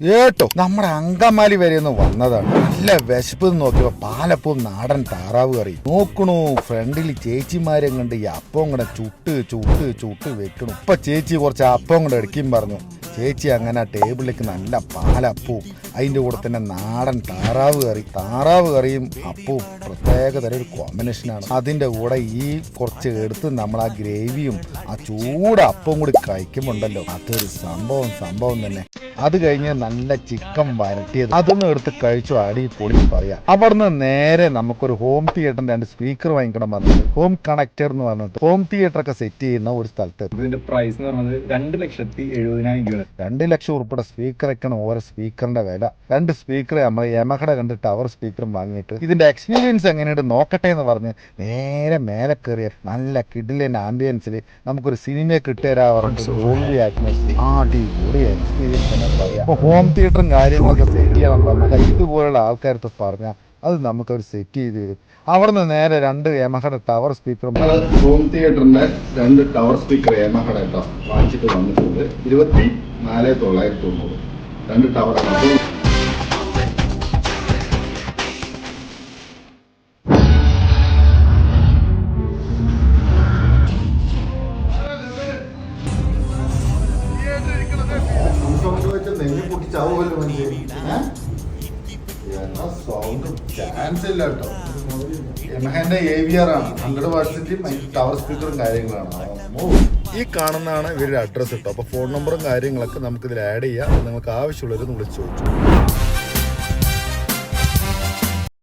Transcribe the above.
ഏട്ടോ നമ്മുടെ അങ്കമാലി വരെ ഒന്ന് വന്നതാണ്. നല്ല വിശപ്പ് നോക്കിയപ്പോ പാലപ്പവും നാടൻ താറാവ് കറി. നോക്കണു ഫ്രണ്ടിൽ ചേച്ചിമാരെ കണ്ട് ഈ അപ്പം കൂടെ ചുട്ട് ചുട്ട് ചുട്ട് വെക്കണു. ഇപ്പൊ ചേച്ചി കുറച്ച് അപ്പം കൂടെ എടുക്കും പറഞ്ഞു. ചേച്ചി അങ്ങനെ ടേബിളിലേക്ക് നല്ല പാലപ്പവും അതിന്റെ കൂടെ തന്നെ നാടൻ താറാവ് കറി. താറാവ് കറിയും അപ്പവും പ്രത്യേക തരം ഒരു കോമ്പിനേഷനാണ് അതിന്റെ കൂടെ ഈ കുറച്ച് എടുത്ത് നമ്മൾ ആ ഗ്രേവിയും ആ ചൂട് അപ്പവും കൂടി കഴിക്കുമ്പോണ്ടല്ലോ. അതൊരു സംഭവം സംഭവം തന്നെ. അത് കഴിഞ്ഞ് നല്ല ചിക്കൻ വരട്ടിയത്. അതൊന്നും എടുത്ത് കഴിച്ചു അടി പൊളി പറയാം. അവിടുന്ന് നേരെ നമുക്കൊരു ഹോം തിയേറ്ററിന്റെ രണ്ട് സ്പീക്കർ വാങ്ങിക്കണം പറഞ്ഞത് ഹോം കണക്ടർ എന്ന് പറഞ്ഞിട്ട് ഹോം തിയേറ്റർ ഒക്കെ സെറ്റ് ചെയ്യുന്ന ഒരു സ്ഥലത്ത് ഇതിന്റെ പ്രൈസ് എന്ന് പറഞ്ഞത് രണ്ട് ലക്ഷത്തി എഴുപതിനായിരം രൂപ രണ്ട് ലക്ഷം ഉറുപ്പിയുടെ സ്പീക്കറൊക്കെയാണ് ഓരോ സ്പീക്കറിന്റെ വില. രണ്ട് സ്പീക്കർ നമ്മൾ യമഹട കണ്ട് ടവർ സ്പീക്കറും വാങ്ങിയിട്ട് ഇതിന്റെ എക്സ്പീരിയൻസ് എങ്ങനെയുണ്ട് നോക്കട്ടെ എന്ന് പറഞ്ഞ് നേരെ മേലെ കയറിയ നല്ല കിഡിലിൻ ആംബിയൻസിൽ നമുക്കൊരു സിനിമ കിട്ടിയ പറഞ്ഞിട്ട് ആ ടി അടിപൊളി എക്സ്പീരിയൻസ് അപ്പോൾ ഹോം തിയേറ്ററും കാര്യങ്ങളൊക്കെ സെറ്റ് ചെയ്യണം പറഞ്ഞാൽ ഇതുപോലുള്ള ആൾക്കാരത്ത് പറഞ്ഞാൽ അത് നമുക്കൊരു സെറ്റ് ചെയ്ത് തരും അവിടുന്ന് നേരെ രണ്ട് യമഹട ടവർ സ്പീക്കർ ഹോം തിയേറ്ററിന്റെ രണ്ട് ടവർ സ്പീക്കർ യമഹട കേട്ടോ വാങ്ങിച്ചിട്ട് വന്നിട്ടുണ്ട്. ഇരുപത്തി നാല് തൊള്ളായിരത്തി തൊണ്ണൂറ്. രണ്ട് ടവർ ചാൻസ് ഇല്ല. കേട്ടോ. യമഹന്റെ എ വി ആർ ആണ്. ഹൺഡ്രഡ് വാട്സിന്റെയും ടവർ സ്പീക്കറും കാര്യങ്ങളാണ്. ഈ കാണുന്നതാണ് ഇവരുടെ അഡ്രസ്സ് കേട്ടോ അപ്പൊ ഫോൺ നമ്പറും കാര്യങ്ങളൊക്കെ നമുക്ക് ഇതിൽ ആഡ് ചെയ്യാം നിങ്ങൾക്ക് ആവശ്യമുള്ളവർ വിളിച്ചു ചോദിച്ചു